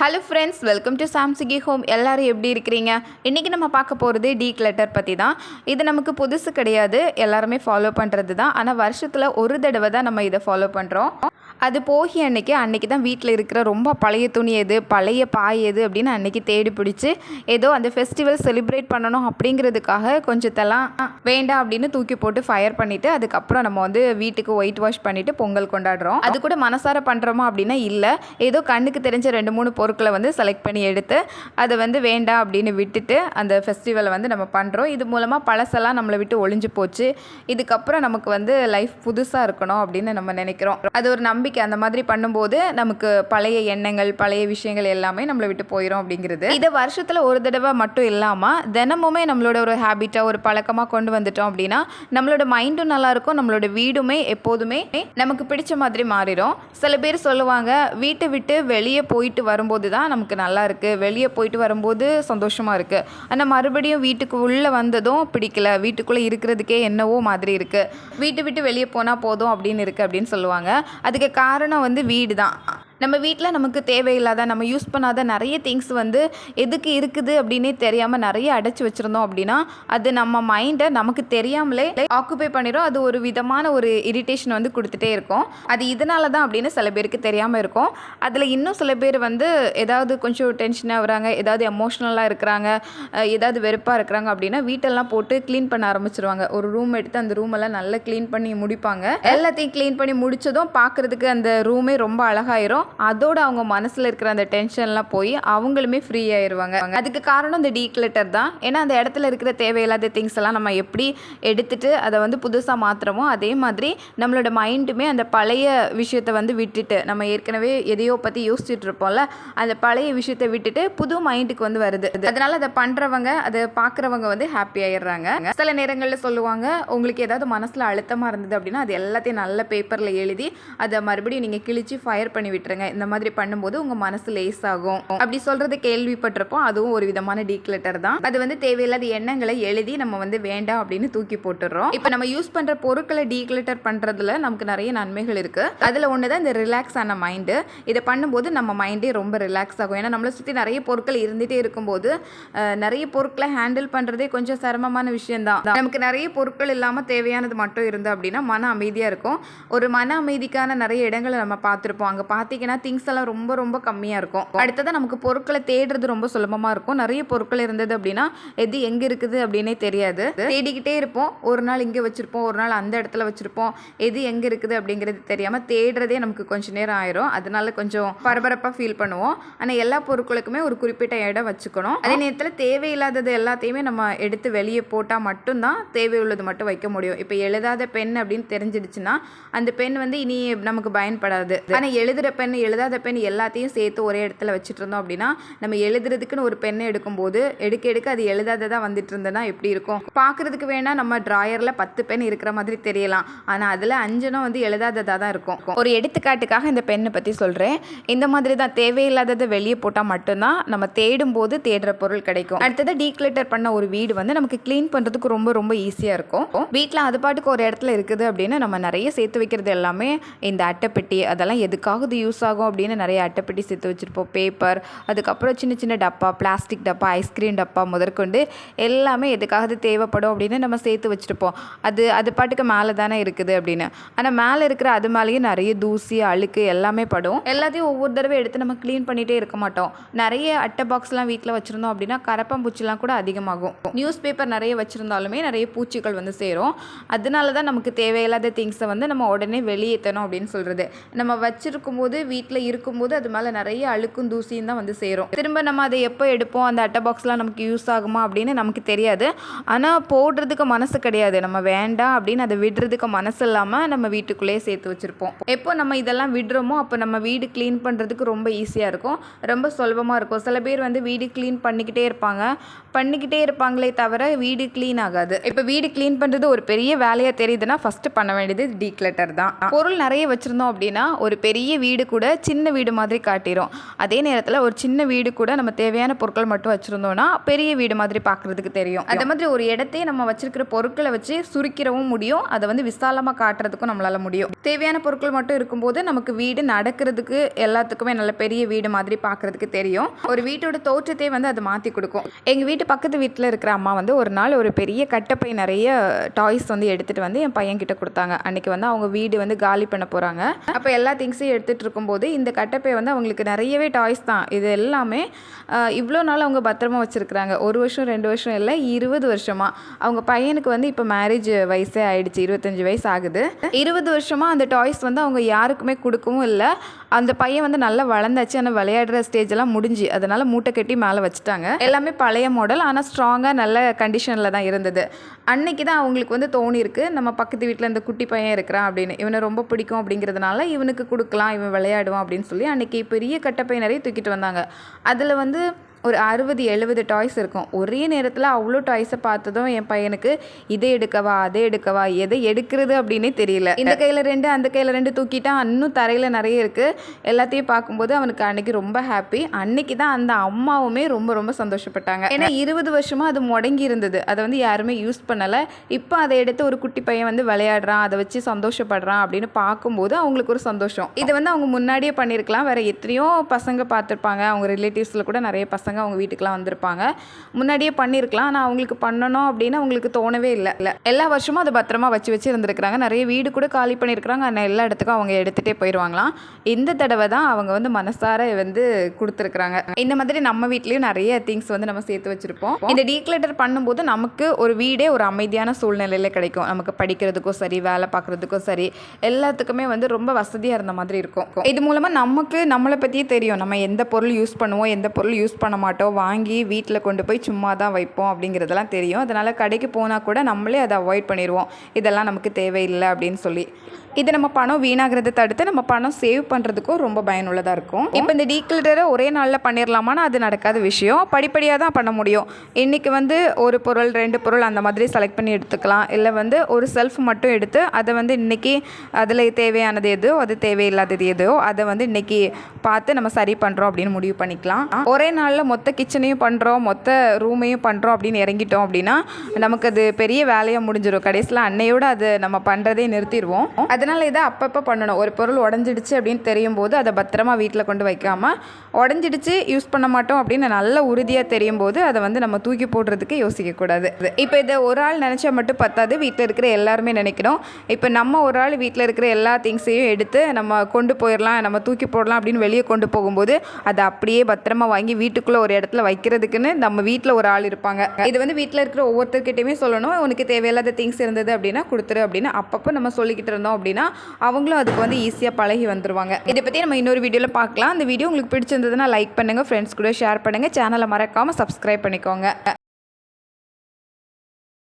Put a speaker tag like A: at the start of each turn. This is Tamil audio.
A: ஹலோ ஃப்ரெண்ட்ஸ் வெல்கம் டு சாம்சிகி ஹோம் எல்லோரும் எப்படி இருக்கிறீங்க? இன்றைக்கி நம்ம பார்க்க போகிறது டீ கிளட்டர் பற்றி தான். இது நமக்கு புதுசு கிடையாது. எல்லாருமே ஃபாலோ பண்ணுறது தான் ஆனால் வருஷத்தில் ஒரு தடவை தான் நம்ம இதை ஃபாலோ பண்ணுறோம் அது போகி அன்னைக்கு அன்னைக்கு தான் வீட்டில் இருக்கிற ரொம்ப பழைய துணி எது பழைய பாய் எது அப்படின்னு அன்னைக்கு தேடி பிடிச்சி ஏதோ அந்த ஃபெஸ்டிவல் செலிப்ரேட் பண்ணணும் அப்படிங்கிறதுக்காக கொஞ்சத்தெல்லாம் வேண்டாம் அப்படின்னு தூக்கி போட்டு ஃபயர் பண்ணிவிட்டு அதுக்கப்புறம் நம்ம வந்து வீட்டுக்கு ஒயிட் வாஷ் பண்ணிவிட்டு பொங்கல் கொண்டாடுறோம். அது கூட மனசார பண்ணுறோமா அப்படின்னா இல்லை. ஏதோ கண்ணுக்கு தெரிஞ்ச ரெண்டு மூணு பொருட்களை வந்து செலக்ட் பண்ணி எடுத்து அதை வந்து வேண்டாம் அப்படின்னு விட்டுட்டு அந்த ஃபெஸ்டிவலை வந்து நம்ம பண்ணுறோம் இது மூலமாக பழசெல்லாம் நம்மளை விட்டு ஒளிஞ்சு போச்சு. இதுக்கப்புறம் நமக்கு வந்து லைஃப் புதுசாக இருக்கணும் அப்படின்னு நம்ம நினைக்கிறோம். அது ஒரு நம்பிக்கை அந்த மாதிரி பண்ணும்போது நமக்கு பழைய எண்ணங்கள் பழைய விஷயங்கள் எல்லாமே நம்மளை விட்டு போயிடும் அப்படிங்கிறது. இதை வருஷத்தில் ஒரு தடவை மட்டும் இல்லாமல் தினமுமே நம்மளோட ஒரு ஹேபிட்டாக ஒரு பழக்கமாக கொண்டு வந்துட்டோம் அப்படின்னா நம்மளோட மைண்டும் நல்லா இருக்கும் நம்மளோட வீடுமே எப்போதுமே நமக்கு பிடிச்ச மாதிரி மாறிடும் சில பேர் சொல்லுவாங்க வீட்டை விட்டு வெளியே போயிட்டு வரும்போது தான் நமக்கு நல்லா இருக்குது வெளியே போயிட்டு வரும்போது சந்தோஷமாக இருக்குது ஆனால் மறுபடியும் வீட்டுக்கு உள்ளே வந்ததும் பிடிக்கல வீட்டுக்குள்ளே இருக்கிறதுக்கே என்னவோ மாதிரி இருக்குது வீட்டை விட்டு வெளியே போனால் போதும் அப்படின்னு இருக்குது அப்படின்னு சொல்லுவாங்க. அதுக்கு காரணம் வந்து வீடு தான் நம்ம வீட்டில் நமக்கு தேவையில்லாத நம்ம யூஸ் பண்ணாத நிறைய திங்ஸ் வந்து எதுக்கு இருக்குது அப்படின்னே தெரியாமல் நிறைய அடைச்சி வச்சுருந்தோம் அப்படின்னா அது நம்ம மைண்டை நமக்கு தெரியாமலே ஆக்குபை பண்ணிடும் அது ஒரு விதமான ஒரு இரிட்டேஷன் வந்து கொடுத்துட்டே இருக்கும். அது இதனால தான் அப்படின்னு சில பேருக்கு தெரியாமல் இருக்கும். அதில் இன்னும் சில பேர் வந்து ஏதாவது கொஞ்சம் டென்ஷனாக வராங்க ஏதாவது எமோஷ்னலாக இருக்கிறாங்க ஏதாவது வெறுப்பாக இருக்கிறாங்க அப்படின்னா வீட்டெல்லாம் போட்டு க்ளீன் பண்ண ஆரம்பிச்சிருவாங்க. ஒரு ரூம் எடுத்து அந்த ரூமெல்லாம் நல்லா க்ளீன் பண்ணி முடிப்பாங்க. எல்லாத்தையும் க்ளீன் பண்ணி முடிச்சதும் பார்க்குறதுக்கு அந்த ரூமே ரொம்ப அழகாயிரும். அதோட அவங்க மனசில் இருக்கிற அந்த டென்ஷன்லாம் போய் அவங்களுமே ஃப்ரீ ஆயிடுவாங்க அதுக்கு காரணம் இந்த டீக்ளட்டர் தான். ஏன்னா அந்த இடத்துல இருக்கிற தேவையில்லாத திங்ஸ் எல்லாம் நம்ம எப்படி எடுத்துட்டு அதை வந்து புதுசாக மாற்றுறோமோ அதே மாதிரி நம்மளோட மைண்டுமே அந்த பழைய விஷயத்தை வந்து விட்டுட்டு நம்ம ஏற்கனவே எதையோ பற்றி யோசிச்சுட்டு இருப்போம்ல அந்த பழைய விஷயத்தை விட்டுட்டு புது மைண்டுக்கு வந்து வருது. அதனால அதை பண்ணுறவங்க அதை பார்க்குறவங்க வந்து ஹாப்பி ஆயிடுறாங்க. சில நேரங்களில் சொல்லுவாங்க உங்களுக்கு ஏதாவது மனசில் அழுத்தமாக இருந்தது அப்படின்னா அது எல்லாத்தையும் நல்ல பேப்பரில் எழுதி அதை மறுபடியும் நீங்கள் கிழிச்சு ஃபயர் பண்ணி விட்டுருங்க. இந்த மாதிரி பண்ணும்போது உங்கள் மனசு லேஸ் ஆகும் அப்படி சொல்கிறது கேள்விப்பட்டிருப்போம். அதுவும் ஒரு விதமான டீக்ளட்டர் தான். அது வந்து தேவையில்லாத எண்ணங்களை எழுதி நம்ம வந்து வேண்டாம் அப்படின்னு தூக்கி போட்டுடுறோம். இப்போ நம்ம யூஸ் பண்ணுற பொருட்களை டீக்ளட்டர் பண்ணுறதுல நமக்கு நிறைய நன்மைகள் இருக்குது அதில் ஒன்று தான் இந்த ரிலாக்ஸ் ஆன மைண்டு இதை பண்ணும்போது நம்ம மைண்டே ரொம்ப ரிலாக்ஸ் ஆகும். ஏன்னா நம்மளை சுற்றி நிறைய பொருட்கள் இருந்துகிட்டே இருக்கும்போது நிறைய பொருட்களை ஹேண்டில் பண்ணுறதே கொஞ்சம் சிரமமான விஷயம்தான். நமக்கு நிறைய பொருட்கள் இல்லாமல் தேவையானது மட்டும் இருந்து அப்படின்னா மன அமைதியாக இருக்கும். ஒரு மன அமைதிக்கான நிறைய இடங்களை நம்ம பார்த்துருப்போம். அங்கே பார்த்தீங்கன்னா திங்ஸ் எல்லாம் ரொம்ப ரொம்ப கம்மியாக இருக்கும். அடுத்ததாக நமக்கு பொருட்களை தேடுறது ரொம்ப சுலபமாக இருக்கும். நிறைய பொருட்கள் இருந்தது அப்படின்னா எது எங்கே இருக்குது அப்படின்னே தெரியாது. தேடிக்கிட்டே இருப்போம். ஒரு நாள் இங்கே வச்சுருப்போம். ஒரு நாள் அந்த இடத்துல வச்சுருப்போம். எது எங்கே இருக்குது அப்படிங்கிறது தெரியாமல் தேடுறதே நமக்கு கொஞ்சம் நேரம் ஆயிரும். அதனால கொஞ்சம் பரபரப்பாக ஃபீல் பண்ணுவோம். ஆனால் எல்லா பொருட்களுக்குமே ஒரு குறிப்பிட்ட இடம் வச்சுக்கணும். அதே நேரத்தில் தேவையில்லாதது எல்லாத்தையுமே நம்ம எடுத்து வெளியே போட்டால் மட்டும்தான் தேவையுள்ளது மட்டும் வைக்க முடியும். இப்போ எழுதாத பெண் அப்படின்னு தெரிஞ்சிடுச்சுன்னா அந்த பென் வந்து இனி நமக்கு பயன்படாது. ஆனால் எழுதுகிற பெண் எழுதாத பெண் எல்லாத்தையும் சேர்த்து ஒரே இடத்துல வச்சுட்டு இருந்தோம் அப்படின்னா நம்ம எழுதுறதுக்குன்னு ஒரு பெண்ணை எடுக்கும்போது எடுக்க எடுக்க அது எழுதாததாக வந்துட்டு இருந்ததுன்னா எப்படி இருக்கும்? பார்க்குறதுக்கு வேணால் நம்ம ட்ராயரில் பத்து பென் இருக்கிற மாதிரி தெரியலாம். ஆனால் அதில் அஞ்சனும் வந்து எழுதாததாக தான் இருக்கும். ஒரு எடுத்துக்காட்டுக்காக இந்த பெண்ணை பற்றி சொல்கிறேன் இந்த மாதிரி தான் தேவையில்லாததை வெளியே போட்டால் மட்டும்தான் நம்ம தேடும் போது தேடுற பொருள் கிடைக்கும். அடுத்தது டீக்ளட்டர் பண்ண ஒரு வீடு வந்து நமக்கு க்ளீன் பண்ணுறதுக்கு ரொம்ப ரொம்ப ஈஸியாக இருக்கும். வீட்டில் அது பாட்டுக்கு ஒரு இடத்துல இருக்குது அப்படின்னு நம்ம நிறைய சேர்த்து வைக்கிறது எல்லாமே இந்த அட்டைப்பெட்டி அதெல்லாம் எதுக்காவது யூஸ் ஆகும் அப்படின்னு நிறைய அட்டைப்பெட்டி சேர்த்து வச்சுருப்போம். பேப்பர் அதுக்கப்புறம் சின்ன சின்ன டப்பா பிளாஸ்டிக் டப்பா ஐஸ்கிரீம் டப்பா முதற்கொண்டு எல்லாமே எதுக்காவது தேவைப்படும் அப்படின்னு நம்ம சேர்த்து வச்சுருப்போம். அது அது பாட்டுக்கு மேலே தானே இருக்குது அப்படின்னு. ஆனால் மேலே இருக்கிற அது மேலேயும் நிறைய தூசி அழுக்கு எல்லாமே படும். எல்லாத்தையும் ஒவ்வொரு தடவை எடுத்து நம்ம க்ளீன் பண்ணிகிட்டே இருக்க மாட்டோம். நிறைய அட்டை பாக்ஸ்லாம் வீட்டில் வச்சுருந்தோம் அப்படின்னா கரப்பம்பூச்சிலாம் கூட அதிகமாகும். நியூஸ் பேப்பர் நிறைய வச்சுருந்தாலுமே நிறைய பூச்சிகள் வந்து சேரும். அதனால தான் நமக்கு தேவையில்லாத திங்ஸை வந்து நம்ம உடனே வெளியேற்றணும் அப்படின்னு சொல்கிறது நம்ம வச்சுருக்கும் போது வீட்டில் இருக்கும்போது அது மேலே நிறைய அழுக்கும் தூசியும் தான் வந்து சேரும். திரும்ப நம்ம அதை எப்போ எடுப்போம்? அந்த அட்டை பாக்ஸ்லாம் நமக்கு யூஸ் ஆகுமா அப்படின்னு நமக்கு தெரியாது. ஆனால் போடுறதுக்கு மனசு கிடையாது. நம்ம வேண்டாம் அப்படின்னு அதை விடுறதுக்கு மனசு இல்லாமல் நம்ம வீட்டுக்குள்ளேயே சேர்த்து வச்சுருப்போம். எப்போ நம்ம இதெல்லாம் விடுறோமோ அப்போ நம்ம வீடு க்ளீன் பண்ணுறதுக்கு ரொம்ப ஈஸியாக இருக்கும். ரொம்ப சுலபமாக இருக்கும். சில பேர் வந்து வீடு க்ளீன் பண்ணிக்கிட்டே இருப்பாங்க. பண்ணிக்கிட்டே இருப்பாங்களே தவிர வீடு க்ளீன் ஆகாது. இப்போ வீடு க்ளீன் பண்ணுறது ஒரு பெரிய வேலையாக தெரியுதுன்னா ஃபஸ்ட்டு பண்ண வேண்டியது டீக்ளட்டர் தான். பொருள் நிறைய வச்சுருந்தோம் அப்படின்னா ஒரு பெரிய வீடு கூட கூட சின்ன வீடு மாதிரி காட்டிடும் அதே நேரத்தில் ஒரு சின்ன வீடு கூட நம்ம தேவையான பொருட்கள் மட்டும் வச்சுருந்தோம்னா பெரிய வீடு மாதிரி பார்க்குறதுக்கு தெரியும். அந்த மாதிரி ஒரு இடத்தையே நம்ம வச்சிருக்கிற பொருட்களை வச்சு சுருக்கிறவும் முடியும். அதை வந்து விசாலமாக காட்டுறதுக்கும் நம்மளால் முடியும். தேவையான பொருட்கள் மட்டும் இருக்கும்போது நமக்கு வீடு நடக்கிறதுக்கு எல்லாத்துக்குமே நல்ல பெரிய வீடு மாதிரி பார்க்குறதுக்கு தெரியும். ஒரு வீட்டோட தோற்றத்தை வந்து அது மாற்றி கொடுக்கும். எங்கள் வீட்டு பக்கத்து வீட்டில் இருக்கிற அம்மா வந்து ஒரு நாள் ஒரு பெரிய கட்டப்பை நிறைய டாய்ஸ் வந்து எடுத்துகிட்டு வந்து என் பையன் கிட்ட கொடுத்தாங்க. அன்றைக்கி வந்து அவங்க வீடு வந்து காலி பண்ண போகிறாங்க அப்போ எல்லா திங்ஸையும் எடுத்துகிட்டு இருக்கும்போது இந்த கட்டப்பை வந்து அவங்களுக்கு நிறையவே டாய்ஸ் தான். இது எல்லாமே இவ்வளோ நாள் அவங்க பத்திரமா வச்சுருக்குறாங்க. ஒரு வருஷம் ரெண்டு வருஷம் இல்லை இருபது வருஷமாக அவங்க பையனுக்கு வந்து இப்போ மேரேஜ் வயசே ஆயிடுச்சு இருபத்தஞ்சி வயசு ஆகுது. இருபது வருஷமாக அந்த டாய்ஸ் வந்து அவங்க யாருக்குமே கொடுக்கவும் இல்லை. அந்த பையன் வந்து நல்லா வளர்ந்தாச்சு ஆனால் விளையாடுற ஸ்டேஜ் எல்லாம் முடிஞ்சு. அதனால் மூட்டை கட்டி மேலே வச்சுட்டாங்க. எல்லாமே பழைய மாடல் ஆனால் ஸ்ட்ராங்காக நல்ல கண்டிஷனில் தான் இருந்தது. அன்னைக்கு தான் அவங்களுக்கு வந்து தோணியிருக்கு. நம்ம பக்கத்து வீட்டில் இந்த குட்டி பையன் இருக்கிறான் அப்படின்னு. இவனை ரொம்ப பிடிக்கும் அப்படிங்கிறதுனால இவனுக்கு கொடுக்கலாம் இவன் விளையாடுவான் அப்படின்னு சொல்லி அன்னைக்கு பெரிய கட்டப்பை நிறைய தூக்கிட்டு வந்தாங்க. அதில் வந்து ஒரு அறுபது எழுபது டாய்ஸ் இருக்கும். ஒரே நேரத்தில் அவ்வளோ டாய்ஸை பார்த்ததும் என் பையனுக்கு இதை எடுக்கவா அதை எடுக்கவா எதை எடுக்கிறது அப்படின்னே தெரியல. இந்த கையில் ரெண்டு அந்த கையில் ரெண்டு தூக்கிட்டா இன்னும் தரையில் நிறைய இருக்குது எல்லாத்தையும் பார்க்கும்போது அவனுக்கு அன்னைக்கு ரொம்ப ஹாப்பி அன்னைக்கு தான் அந்த அம்மாவுமே ரொம்ப ரொம்ப சந்தோஷப்பட்டாங்க. ஏன்னா இருபது வருஷமாக அது முடங்கி இருந்தது. அதை வந்து யாருமே யூஸ் பண்ணலை. இப்போ அதை எடுத்து ஒரு குட்டி பையன் வந்து விளையாடுறான் அதை வச்சு சந்தோஷப்படுறான் அப்படின்னு பார்க்கும்போது அவங்களுக்கு ஒரு சந்தோஷம். இது வந்து அவங்க முன்னாடியே பண்ணியிருக்கலாம். வேற எத்தனையோ பசங்க பார்த்துருப்பாங்க. அவங்க ரிலேட்டிவ்ஸில் கூட நிறைய பசங்க அவங்க வீட்டுக்கெலாம் வந்திருப்பாங்க. முன்னாடியே பண்ணியிருக்கலாம் ஆனால் அவங்களுக்கு பண்ணணும் அப்படின்னு அவங்களுக்கு தோணவே இல்லை. இல்லை. எல்லா வருஷமும் அதை பத்திரமா வச்சு வச்சு இருந்திருக்கிறாங்க. நிறைய வீடு கூட காலி பண்ணியிருக்கிறாங்க ஆனால் எல்லா இடத்துக்கும் அவங்க எடுத்துகிட்டே போயிடுவாங்களாம் இந்த தடவை தான் அவங்க வந்து மனசார வந்து கொடுத்துருக்குறாங்க. இந்த மாதிரி நம்ம வீட்லேயும் நிறைய திங்ஸ் வந்து நம்ம சேர்த்து வச்சுருப்போம். இந்த டீக்ளட்டர் பண்ணும்போது நமக்கு ஒரு வீடே ஒரு அமைதியான சூழ்நிலையில் கிடைக்கும். நமக்கு படிக்கிறதுக்கும் சரி வேலை பார்க்குறதுக்கும் சரி எல்லாத்துக்குமே வந்து ரொம்ப வசதியாக இருந்த மாதிரி இருக்கும். இது மூலமாக நமக்கு நம்மளை பற்றியே தெரியும். நம்ம எந்த பொருள் யூஸ் பண்ணுவோம் எந்த பொருள் யூஸ் பண்ண மாட்டோம் வாங்கி வீட்டில் கொண்டு போய் சும்மா தான் வைப்போம் அப்படிங்கிறதெல்லாம் தெரியும். அதனால் கடைக்கு போனால் கூட நம்மளே அதை அவாய்ட் பண்ணிடுவோம். இதெல்லாம் நமக்கு தேவையில்லை அப்படின்னு சொல்லி. இது நம்ம பணம் வீணாகிறத தடுத்து நம்ம பணம் சேவ் பண்ணுறதுக்கும் ரொம்ப பயனுள்ளதாக இருக்கும். இப்போ இந்த டீக்ளரை ஒரே நாளில் பண்ணிடலாமான்னா அது நடக்காத விஷயம். படிப்படியாக தான் பண்ண முடியும். இன்றைக்கி வந்து ஒரு பொருள் ரெண்டு பொருள் அந்த மாதிரி செலக்ட் பண்ணி எடுத்துக்கலாம். இல்லை வந்து ஒரு செல்ஃப் மட்டும் எடுத்து அதை வந்து இன்றைக்கி அதில் தேவையானது எதோ அது தேவையில்லாதது எதோ அதை வந்து இன்றைக்கி பார்த்து நம்ம சரி பண்ணுறோம் அப்படின்னு முடிவு பண்ணிக்கலாம். ஒரே நாளில் மொத்த கிச்சனையும் பண்ணுறோம் மொத்த ரூமையும் பண்ணுறோம் அப்படின்னு இறங்கிட்டோம் அப்படின்னா நமக்கு அது பெரிய வேலையாக முடிஞ்சிடும் கடைசியில் அன்னையோடு அது நம்ம பண்ணுறதே நிறுத்திடுவோம். அதனால் இதை அப்பப்போ பண்ணணும். ஒரு பொருள் உடஞ்சிடுச்சு அப்படின்னு தெரியும் போது அதை பத்திரமா வீட்டில் கொண்டு வைக்காமல் உடஞ்சிடுச்சு யூஸ் பண்ண மாட்டோம் அப்படின்னு நல்ல உறுதியாக தெரியும் போது அதை வந்து நம்ம தூக்கி போடுறதுக்கு யோசிக்கக்கூடாது. இப்போ இதை ஒரு ஆள் நினச்சா மட்டும் பத்தாது. வீட்டில் இருக்கிற எல்லாருமே நினைக்கணும். இப்போ நம்ம ஒரு ஆள் வீட்டில் இருக்கிற எல்லா திங்ஸையும் எடுத்து நம்ம கொண்டு போயிடலாம் நம்ம தூக்கி போடலாம் அப்படின்னு வெளியே கொண்டு போகும்போது அதை அப்படியே பத்திரமா வாங்கி வீட்டுக்குள்ளே ஒரு இடத்துல வைக்கிறதுக்குன்னு நம்ம வீட்டில் ஒரு ஆள் இருப்பாங்க. இது வந்து வீட்டில் இருக்கிற ஒவ்வொருத்தர்கிட்டையுமே சொல்லணும். உனக்கு தேவையில்லாத திங்ஸ் இருந்தது அப்படின்னா கொடுத்துரு அப்படின்னு அப்பப்போ நம்ம சொல்லிக்கிட்டு இருந்தோம் அப்படின்னா அவங்களும் அதுக்கு வந்து ஈஸியாக பழகி வந்துருவாங்க. இதை பற்றி நம்ம இன்னொரு வீடியோவில் பார்க்கலாம். அந்த வீடியோ உங்களுக்கு பிடிச்சிருந்ததுன்னா லைக் பண்ணுங்கள் ஃப்ரெண்ட்ஸ் கூட ஷேர் பண்ணுங்கள் சேனலை மறக்காமல் சப்ஸ்கிரைப் பண்ணிக்கோங்க.